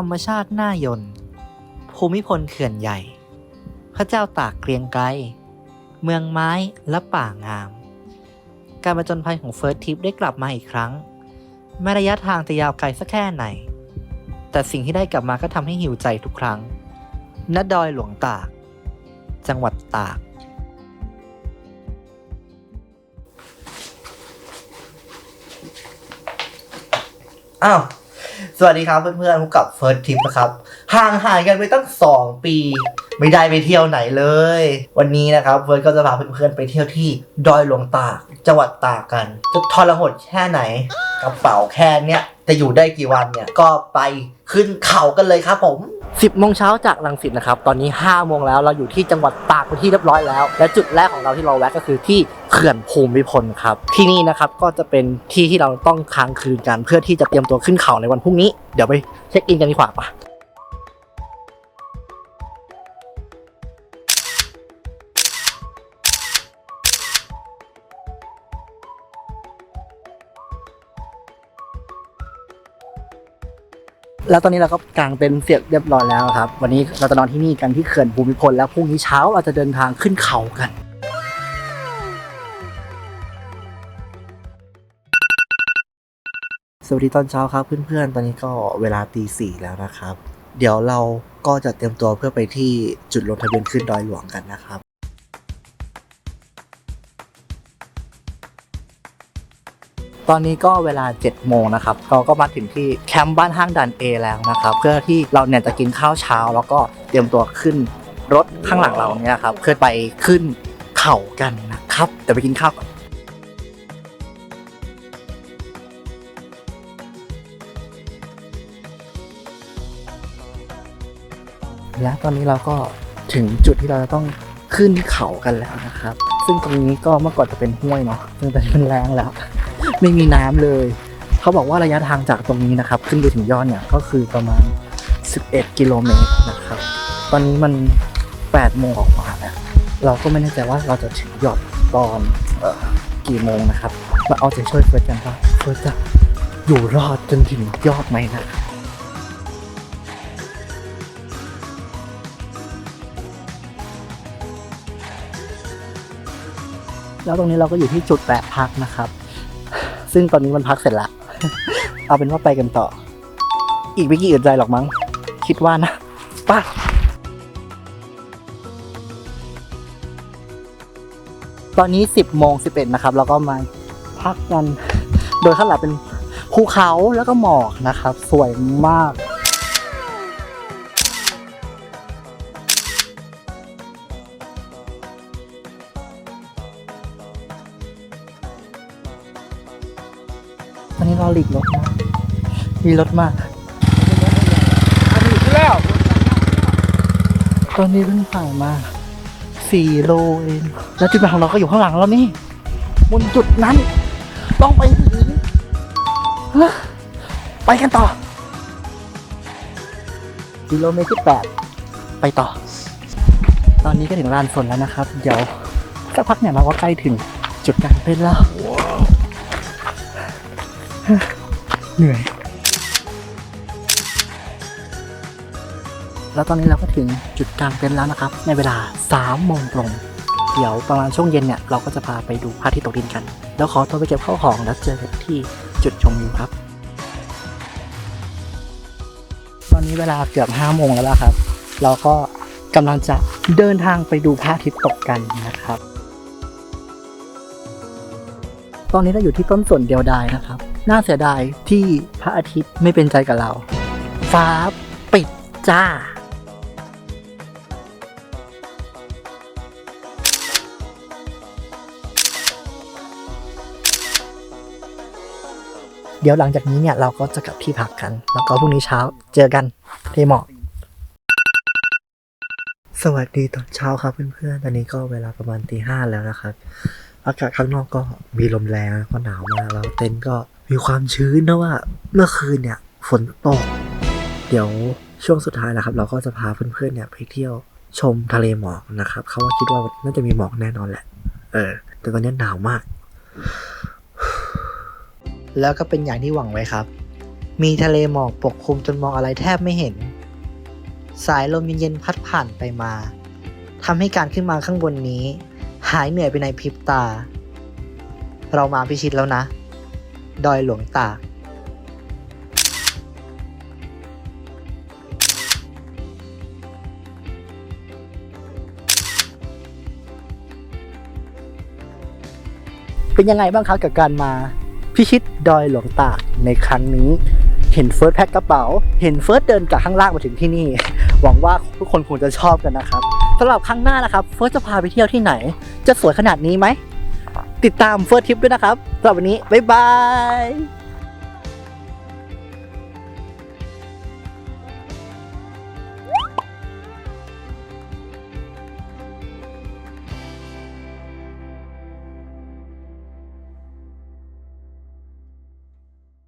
รรมชาติน่ายน ภูมิพลเขื่อนใหญ่ พระเจ้าตากเกรียงไกร เมืองไม้และป่างาม การประจนภัยของเฟิร์สทิปได้กลับมาอีกครั้ง แม้ระยะทางจะยาวไกลสักแค่ไหน แต่สิ่งที่ได้กลับมาก็ทำให้หิวใจทุกครั้ง ณ ดอยหลวงตาก จังหวัดตาก อ้าว สวัสดีครับเพื่อนๆพบกับเฟิร์สทิปนะครับ ห่างหายกันไปตั้ง 2 ปี ไม่ได้ไปเที่ยวไหนเลย วันนี้นะครับเฟิร์สก็จะพาเพื่อนๆไปเที่ยวที่ดอยหลวงตาก จังหวัดตากกัน จะทรหดแค่ไหน กระเป๋าแค่เนี้ยจะอยู่ได้กี่วันเนี่ย ก็ไปขึ้นเขากันเลยครับผม 10โมงเช้าจากลังสิตนะครับ ตอนนี้5โมงแล้วเราอยู่ที่จังหวัดตากเป็นที่เรียบร้อยแล้ว และจุดแรกของเราที่เราแวะก็คือที่ ขื่อนภูมิพลครับ ที่นี่นะครับก็จะเป็นที่ที่เราต้องค้างคืนกัน เพื่อที่จะเตรียมตัวขึ้นเขาในวันพรุ่งนี้ เดี๋ยวไปเช็คอินกันดีกว่าปะแล้วตอนนี้เราก็กางเต็นท์เสร็จเรียบร้อยแล้วครับ วันนี้เราจะนอนที่นี่กันที่เขื่อนภูมิพล แล้วพรุ่งนี้เช้าเราจะเดินทางขึ้นเขากัน สวัสดีตอนเช้าครับเพื่อนๆ ตอนนี้ก็เวลาตีสี่แล้วนะครับ เดี๋ยวเราก็จะเตรียมตัวเพื่อไปที่จุดลงทะเบียนขึ้นดอยหลวงกันนะครับตอนนี้ก็เวลา7โมงนะครับ เราก็มาถึงที่แคมป์บ้านห้างดันเอแล้วนะครับ เพื่อที่เราเนี่ยจะกินข้าวเช้า แล้วก็เตรียมตัวขึ้นรถข้างหลังเราเนี่ยครับเพื่อไปขึ้นเขากันนะครับเดี๋ยวไปกินข้าวก่อน และตอนนี้เราก็ถึงจุดที่เราจะต้องขึ้นเขากันแล้วนะครับ ซึ่งตรงนี้ก็เมื่อก่อนจะเป็นห้วยเนาะซึ่งตอนนี้มันแรงแล้ว ไม่มีน้ำเลย เขาบอกว่าระยะทางจากตรงนี้นะครับ ขึ้นไปถึงยอดเนี่ยก็คือประมาณ 11 กิโลเมตรนะครับ ตอนนี้มัน8โมงออกมาแล้วเราก็ไม่แน่ใจว่าเราจะถึงยอดตอนออกี่โมงนะครับ มาเอาใจช่วยเฟิร์สกันว่าเฟิร์สจะอยู่รอดจนถึงยอดไหมนะ แล้วตรงนี้เราก็อยู่ที่จุดแวะพักนะครับ ซึ่งตอนนี้มันพักเสร็จละ เอาเป็นว่าไปกันต่อ อีกไม่กี่อึดใจหรอกมั้ง คิดว่านะไป้าตอนนี้ 10โมง11นะครับ แล้วก็มาพักกัน โดยข้างหลังเป็นภูเขาแล้วก็หมอกนะครับ สวยมาก ตอนนี้เราหลีกรถมามีรถมากตอนนี้เพิ่งผ่านมาสี่โลเอง แล้วจุดหมายของเราก็อยู่ข้างหลังเรานี่บนจุดนั้น ต้องไปถึงไปกันต่อกิโลเมตรที่แปดไปต่อ ตอนนี้ก็ถึงลานสนแล้วนะครับ เดี๋ยวสักพักเนี่ยเราก็ใกล้ถึงจุดกลางเต้นแล้ว เหนื่อย แล้วตอนนี้เราก็ถึงจุดกลางเต็นท์แล้วนะครับ ในเวลา3โมงตรง เดี๋ยวประมาณช่วงเย็นเนี่ย เราก็จะพาไปดูพระอาทิตย์ตกดินกัน แล้วขอตัวไปเก็บข้าวของแล้วเจอกันที่จุดชมวิวครับ ตอนนี้เวลาเกือบ5โมงแล้วละครับ เราก็กำลังจะเดินทางไปดูพระอาทิตย์ตกกันนะครับ ตอนนี้เราอยู่ที่ต้นสนเดียวดายนะครับ น่าเสียดายที่พระอาทิตย์ไม่เป็นใจกับเรา ฟ้าปิดจ้าเดี๋ยวหลังจากนี้เนี่ยเราก็จะกลับที่พักกัน แล้วก็พรุ่งนี้เช้าเจอกันที่หมอกสวัสดีตอนเช้าครับเพื่อนๆ ตอนนี้ก็เวลาประมาณตีห้าแล้วนะครับ อากาศข้างนอกก็มีลมแรงแล้วก็หนาวมากแล้วเต็นท์ก็ มีความชื้นนะว่าเมื่อคืนเนี่ยฝนตก เดี๋ยวช่วงสุดท้ายนะครับ เราก็จะพาเพื่อนๆเนี่ยไปเที่ยวชมทะเลหมอกนะครับ เขาว่าคิดว่าน่าจะมีหมอกแน่นอนแหละ เออ แต่ตอนนี้หนาวมาก แล้วก็เป็นอย่างที่หวังไว้ครับ มีทะเลหมอกปกคลุมจนมองอะไรแทบไม่เห็น สายลมเย็นๆพัดผ่านไปมาทำให้การขึ้นมาข้างบนนี้ หายเหนื่อยไปในพริบตา เรามาพิชิตแล้วนะ ดอยหลวงตากเป็นยังไงบ้างครับกับการมาพิชิตดอยหลวงตากในครั้งนี้ เห็นเฟิร์สแพ็คกระเป๋า เห็นเฟิร์สเดินจากข้างล่างมาถึงที่นี่ หวังว่าทุกคนคงจะชอบกันนะครับสำหรับครั้งหน้านะครับ เฟิร์สจะพาไปเที่ยวที่ไหน จะสวยขนาดนี้ไหม ติดตามเฟิร์สทิปด้วยนะครับสำหรับวันนี้ บ๊ายบาย